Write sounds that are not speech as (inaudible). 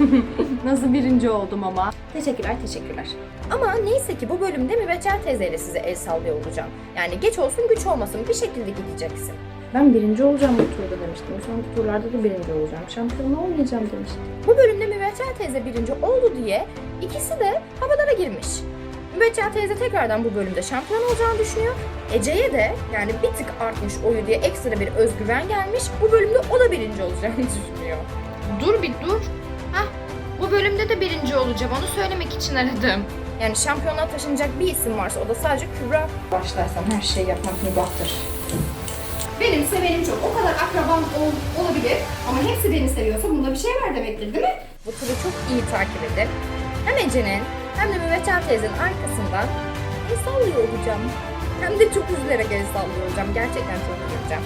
(laughs) Nasıl birinci oldum ama. Teşekkürler, teşekkürler. Ama neyse ki bu bölümde Mübeccel teyzeyle size el sallıyor olacağım. Yani geç olsun güç olmasın bir şekilde gideceksin. Ben birinci olacağım bu turda demiştim. Sonraki turlarda da birinci olacağım. Şampiyon olmayacağım demiştim. Bu bölümde Mübeccel teyze birinci oldu diye ikisi de havalara girmiş. Mübeccel teyze tekrardan bu bölümde şampiyon olacağını düşünüyor. Ece'ye de yani bir tık artmış oyu diye ekstra bir özgüven gelmiş. Bu bölümde o da birinci olacağını (laughs) düşünüyor. Dur bir dur. Hah, bu bölümde de birinci olacağım. Onu söylemek için aradım. Yani şampiyonluğa taşınacak bir isim varsa o da sadece Kübra. Başlarsam her şeyi yapmak mübahtır. Benim sevenim çok. O kadar akrabam ol- olabilir ama hepsi beni seviyorsa bunda bir şey var demektir değil mi? Bu turu çok iyi takip edip hem Ece'nin hem de Mübeccel teyzenin arkasından el sallıyor olacağım. Hem de çok üzülerek el sallıyor olacağım. Gerçekten çok üzüleceğim.